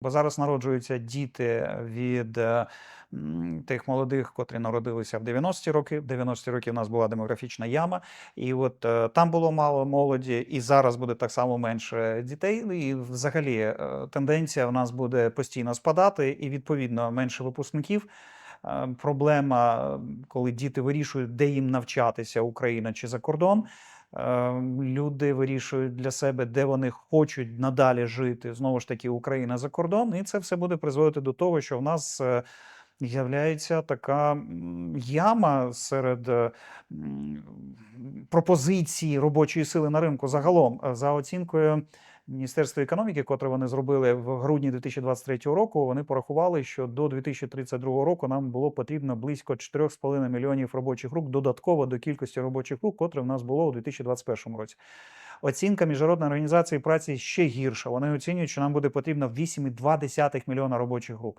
Бо зараз народжуються діти від е, тих молодих, котрі народилися в 90-ті роки. В 90-ті роки в нас була демографічна яма, і от е, там було мало молоді, і зараз буде так само менше дітей. І взагалі е, тенденція в нас буде постійно спадати, і відповідно менше випускників. Е, Проблема, коли діти вирішують, де їм навчатися, Україна чи за кордон. Е, Люди вирішують для себе, де вони хочуть надалі жити. Знову ж таки, Україна за кордон, і це все буде призводити до того, що в нас е, з'являється така яма серед пропозицій робочої сили на ринку загалом. За оцінкою Міністерства економіки, котре вони зробили в грудні 2023 року, вони порахували, що до 2032 року нам було потрібно близько 4,5 мільйонів робочих рук додатково до кількості робочих рук, котре в нас було у 2021 році. Оцінка Міжнародної організації праці ще гірша. Вони оцінюють, що нам буде потрібно 8,2 мільйона робочих рук.